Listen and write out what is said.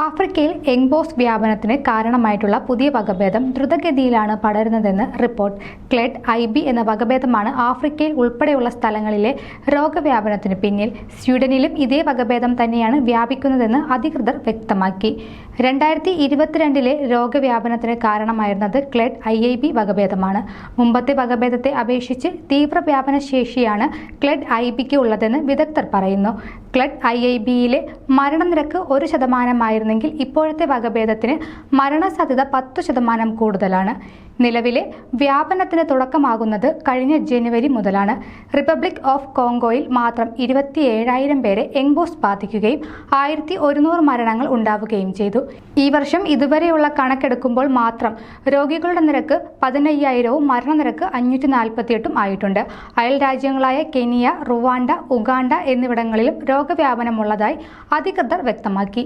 ആഫ്രിക്കയിൽ എംബോസ് വ്യാപനത്തിന് കാരണമായിട്ടുള്ള പുതിയ വകഭേദം ദ്രുതഗതിയിലാണ് പടരുന്നതെന്ന് റിപ്പോർട്ട്. ക്ലെഡ് ഐ ബി എന്ന വകഭേദമാണ് ആഫ്രിക്കയിൽ ഉൾപ്പെടെയുള്ള സ്ഥലങ്ങളിലെ രോഗവ്യാപനത്തിന് പിന്നിൽ. സ്വീഡനിലും ഇതേ വകഭേദം തന്നെയാണ് വ്യാപിക്കുന്നതെന്ന് അധികൃതർ വ്യക്തമാക്കി. രണ്ടായിരത്തി ഇരുപത്തിരണ്ടിലെ രോഗവ്യാപനത്തിന് കാരണമായിരുന്നത് ക്ലെഡ് ഐ ഐ ബി വകഭേദമാണ്. മുമ്പത്തെ വകഭേദത്തെ അപേക്ഷിച്ച് തീവ്രവ്യാപന ശേഷിയാണ് ക്ലെഡ് ഐ ബിക്ക് ഉള്ളതെന്ന് വിദഗ്ധർ പറയുന്നു. ക്ലെഡ് ഐ ഐ ബിയിലെ മരണനിരക്ക് ഒരു ശതമാനമായിരുന്നെങ്കിൽ ഇപ്പോഴത്തെ വകഭേദത്തിന് മരണസാധ്യത പത്തു ശതമാനം കൂടുതലാണ്. നിലവിലെ വ്യാപനത്തിന് തുടക്കമാകുന്നത് കഴിഞ്ഞ ജനുവരി മുതലാണ്. റിപ്പബ്ലിക് ഓഫ് കോങ്കോയിൽ മാത്രം ഇരുപത്തിയേഴായിരം പേരെ എംബോസ് ബാധിക്കുകയും ആയിരത്തി ഒരുന്നൂറ് മരണങ്ങൾ ഉണ്ടാവുകയും ചെയ്തു. ഈ വർഷം ഇതുവരെയുള്ള കണക്കെടുക്കുമ്പോൾ മാത്രം രോഗികളുടെ നിരക്ക് പതിനയ്യായിരവും മരണനിരക്ക് അഞ്ഞൂറ്റി നാൽപ്പത്തിയെട്ടും ആയിട്ടുണ്ട്. അയൽ രാജ്യങ്ങളായ കെനിയ റുവാണ്ട ഉഗാണ്ട എന്നിവിടങ്ങളിലും രോഗവ്യാപനമുള്ളതായി അധികൃതർ വ്യക്തമാക്കി.